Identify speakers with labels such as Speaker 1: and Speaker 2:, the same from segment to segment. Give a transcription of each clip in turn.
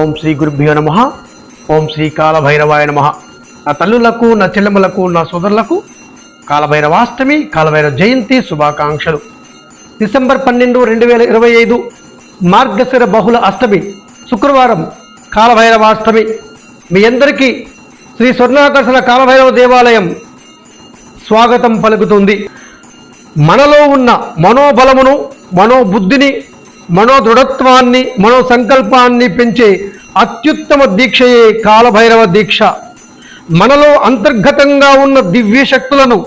Speaker 1: ఓం శ్రీ గురుభ్యో నమ. ఓం శ్రీ కాలభైరవాయ నమ. నా తల్లులకు నా చెల్లెములకు నా సోదరులకు కాలభైరవాష్టమి కాలభైరవ జయంతి శుభాకాంక్షలు. డిసెంబర్ పన్నెండు రెండు వేల ఇరవై ఐదు మార్గశిర బహుళ అష్టమి శుక్రవారం కాలభైరవాష్టమి. మీ అందరికీ శ్రీ స్వర్ణాకర్షణ కాలభైరవ దేవాలయం స్వాగతం పలుకుతుంది. మనలో ఉన్న మనోబలమును మనోబుద్ధిని మనోదృఢత్వాన్ని మనో సంకల్పాన్ని పెంచే అత్యుత్తమ దీక్షయే కాలభైరవ దీక్ష. మనలో అంతర్గతంగా ఉన్న దివ్య శక్తులను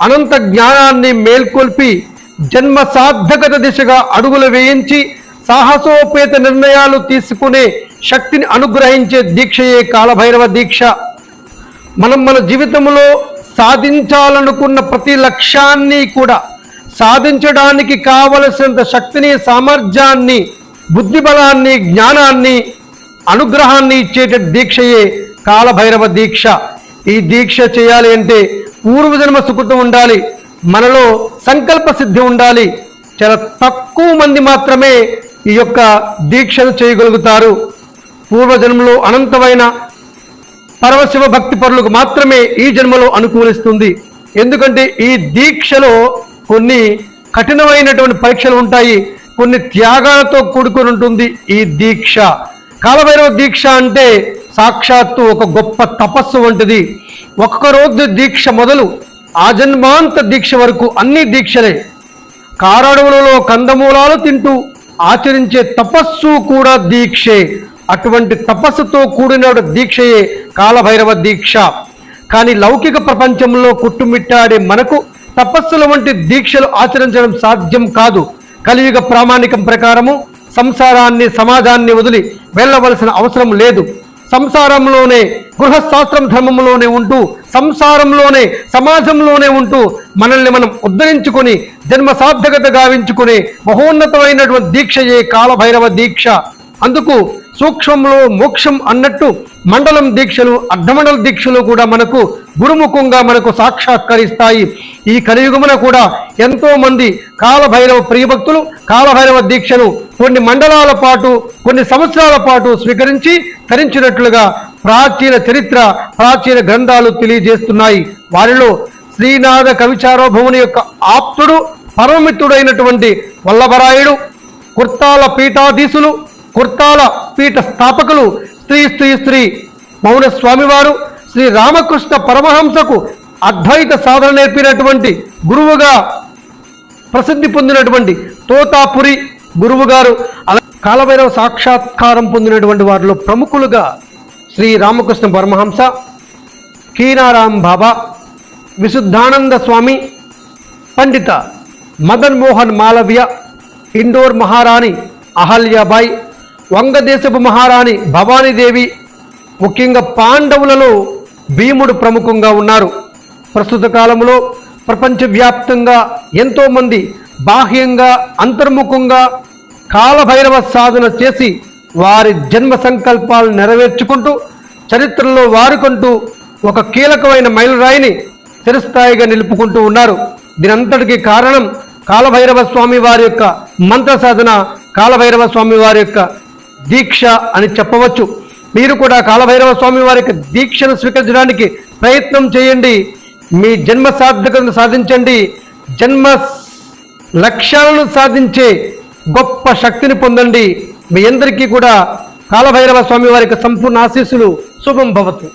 Speaker 1: అనంత జ్ఞానాన్ని మేల్కొల్పి జన్మ సార్థకత దిశగా అడుగులు వేయించి సాహసోపేత నిర్ణయాలు తీసుకునే శక్తిని అనుగ్రహించే దీక్షయే కాలభైరవ దీక్ష. మనం మన జీవితంలో సాధించాలనుకున్న ప్రతి లక్ష్యాన్ని కూడా సాధించడానికి కావలసినంత శక్తిని సామర్థ్యాన్ని బుద్ధిబలాన్ని జ్ఞానాన్ని అనుగ్రహాన్ని ఇచ్చేట దీక్షయే కాలభైరవ దీక్ష. ఈ దీక్ష చేయాలి అంటే పూర్వజన్మ సుకృతం ఉండాలి మనలో సంకల్ప సిద్ధి ఉండాలి. చాలా తక్కువ మంది మాత్రమే ఈ యొక్క దీక్షను చేయగలుగుతారు. పూర్వజన్మలో అనంతమైన పరమశివ భక్తి పరులకు మాత్రమే ఈ జన్మలో అనుకూలిస్తుంది. ఎందుకంటే ఈ దీక్షలో కొన్ని కఠినమైనటువంటి పరీక్షలు ఉంటాయి కొన్ని త్యాగాలతో కూడుకొని ఉంటుంది ఈ దీక్ష. కాలభైరవ దీక్ష అంటే సాక్షాత్తు ఒక గొప్ప తపస్సు వంటిది. ఒక్క రోజు దీక్ష మొదలు ఆజన్మాంత దీక్ష వరకు అన్ని దీక్షలే. కారడవులలో కందమూలాలు తింటూ ఆచరించే తపస్సు కూడా దీక్షే. అటువంటి తపస్సుతో కూడిన దీక్షయే కాలభైరవ దీక్ష. కానీ లౌకిక ప్రపంచంలో కుట్టుమిట్టాడే మనకు తపస్సుల వంటి దీక్షలు ఆచరించడం సాధ్యం కాదు. కలియుగ ప్రామాణికం ప్రకారము సంసారాన్ని సమాజాన్ని వదిలి వెళ్ళవలసిన అవసరం లేదు. సంసారంలోనే గృహశాస్త్రం ధర్మంలోనే ఉంటూ సంసారంలోనే సమాజంలోనే ఉంటూ మనల్ని మనం ఉద్ధరించుకొని జన్మ సార్థకత గావించుకునే మహోన్నతమైనటువంటి దీక్షయే కాలభైరవ దీక్ష. అందుకు సూక్ష్మంలో మోక్షం అన్నట్టు మండలం దీక్షలు అర్ధమండల దీక్షలు కూడా మనకు గురుముఖంగా మనకు సాక్షాత్కరిస్తాయి. ఈ కలియుగమున కూడా ఎంతో మంది కాలభైరవ ప్రియభక్తులు కాలభైరవ దీక్షను కొన్ని మండలాల పాటు కొన్ని సంవత్సరాల పాటు స్వీకరించి ధరించినట్లుగా ప్రాచీన చరిత్ర ప్రాచీన గ్రంథాలు తెలియజేస్తున్నాయి. వారిలో శ్రీనాథ కవిచారోభవుని యొక్క ఆప్తుడు పరమమిత్రుడైనటువంటి వల్లభరాయుడు కుర్తాల పీఠాధీశులు కుర్తాల పీఠ స్థాపకులు శ్రీ శ్రీ శ్రీ మౌన స్వామివారు శ్రీ రామకృష్ణ పరమహంసకు అద్వైత సాధన నేర్పినటువంటి గురువుగా ప్రసిద్ధి పొందినటువంటి తోతాపురి గురువు గారు అలా కాలభైరవ సాక్షాత్కారం పొందినటువంటి వారిలో ప్రముఖులుగా శ్రీ రామకృష్ణ పరమహంస కీనారాం బాబా విశుద్ధానంద స్వామి పండిత మదన్ మోహన్ మాలవ్య ఇండోర్ మహారాణి అహల్యాబాయి వంగదేశపు మహారాణి భవానీదేవి ముఖ్యంగా పాండవులలో భీముడు ప్రముఖంగా ఉన్నారు. ప్రస్తుత కాలంలో ప్రపంచవ్యాప్తంగా ఎంతోమంది బాహ్యంగా అంతర్ముఖంగా కాలభైరవ సాధన చేసి వారి జన్మ సంకల్పాలు నెరవేర్చుకుంటూ చరిత్రలో వారికంటూ ఒక కీలకమైన మైలురాయిని చిరస్థాయిగా నిలుపుకుంటూ ఉన్నారు. దీనంతటికీ కారణం కాలభైరవ స్వామి వారి యొక్క మంత్ర సాధన కాలభైరవ స్వామి వారి యొక్క దీక్ష అని చెప్పవచ్చు. మీరు కూడా కాలభైరవ స్వామి వారికి దీక్షను స్వీకరించడానికి ప్రయత్నం చేయండి. మీ జన్మ సార్థకతను సాధించండి. జన్మ లక్ష్యాలను సాధించే గొప్ప శక్తిని పొందండి. మీ అందరికీ కూడా కాలభైరవ స్వామి వారికి సంపూర్ణ ఆశీస్సులు. శుభం భవతు.